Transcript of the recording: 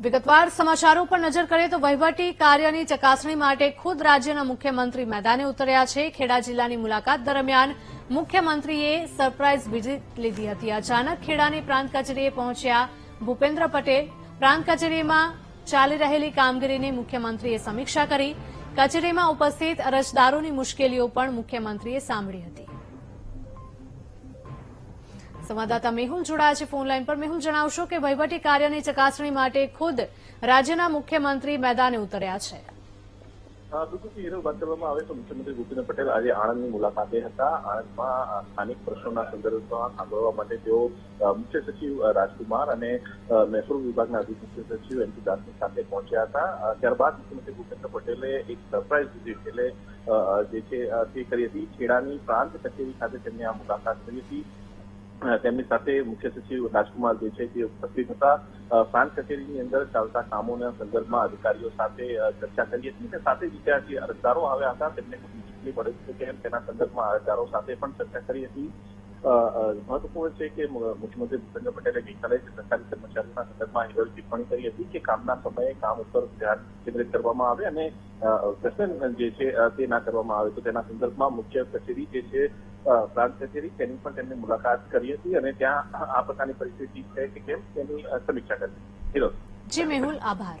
વિગતવાર સમાચારો પર નજર કરીએ તો વહીવટી કાર્યની ચકાસણી માટે ખુદ રાજ્યના મુખ્યમંત્રી મેદાને ઉતર્યા છે. ખેડા જિલ્લાની મુલાકાત દરમિયાન મુખ્યમંત્રીએ સરપ્રાઇઝ વિઝિટ લીધી હતી. અચાનક ખેડાની પ્રાંત કચેરીએ પહોંચ્યા ભૂપેન્દ્ર પટેલ. પ્રાંત કચેરીમાં ચાલી રહેલી કામગીરીની મુખ્યમંત્રીએ સમીક્ષા કરી. કચેરીમાં ઉપસ્થિત અરજદારોની મુશ્કેલીઓ પણ મુખ્યમંત્રીએ સાંભળી હતી. સંવાદદાતા મેહુલ જોડાયા છે ફોનલાઈન પર. મેહુલ, જણાવશો કે વહીવટી કાર્યની ચકાસણી માટે ખુદ રાજ્યના મુખ્યમંત્રી મેદાને ઉતર્યા છે. બિલકુલ હીરો વાત કરવામાં આવે તો મુખ્યમંત્રી ભૂપેન્દ્ર પટેલ આજે આણંદની મુલાકાતે હતા. આણંદમાં સ્થાનિક પ્રશ્નોના સંદર્ભમાં સાંભળવા માટે તેઓ મુખ્ય સચિવ રાજકુમાર અને મહેસૂલ વિભાગના અધિક મુખ્ય સચિવ એમપી દાસની સાથે પહોંચ્યા હતા. ત્યારબાદ મુખ્યમંત્રી ભૂપેન્દ્ર પટેલે એક સરપ્રાઇઝ વિઝિટ એટલે જે છે તે કરી હતી. ખેડાની પ્રાંત કચેરી ખાતે તેમની આ મુલાકાત કરી હતી. તેમની સાથે મુખ્ય સચિવ રાજકુમાર જે છે તે ઉપસ્થિત હતા. પ્રાંત કચેરીની અંદર ચાલતા કામોના સંદર્ભમાં અધિકારીઓ સાથે ચર્ચા કરી હતી અને સાથે જ ત્યાં અરજદારો આવ્યા હતા. તેમને મુશ્કેલી પડે છે કે તેના સંદર્ભમાં અરજદારો સાથે પણ ચર્ચા કરી હતી મહત્વપૂર્ણ છે કે મુખ્યમંત્રી ભૂપેન્દ્ર પટેલે ગઈકાલે સરકારી કર્મચારીઓના સંદર્ભમાં એવી ટિપ્પણી કરી હતી કે કામના સમયે કામ ઉપર ધ્યાન કેન્દ્રિત કરવામાં આવે અને પ્રશ્ન જે છે તે ના કરવામાં આવે. તો તેના સંદર્ભમાં મુખ્ય કચેરી જે છે પ્રાંત કચેરી તેની પણ તેમની મુલાકાત કરી હતી અને ત્યાં આ પ્રકારની પરિસ્થિતિ છે કે કેમ તેની સમીક્ષા કરી જી, મેહુલ, આભાર.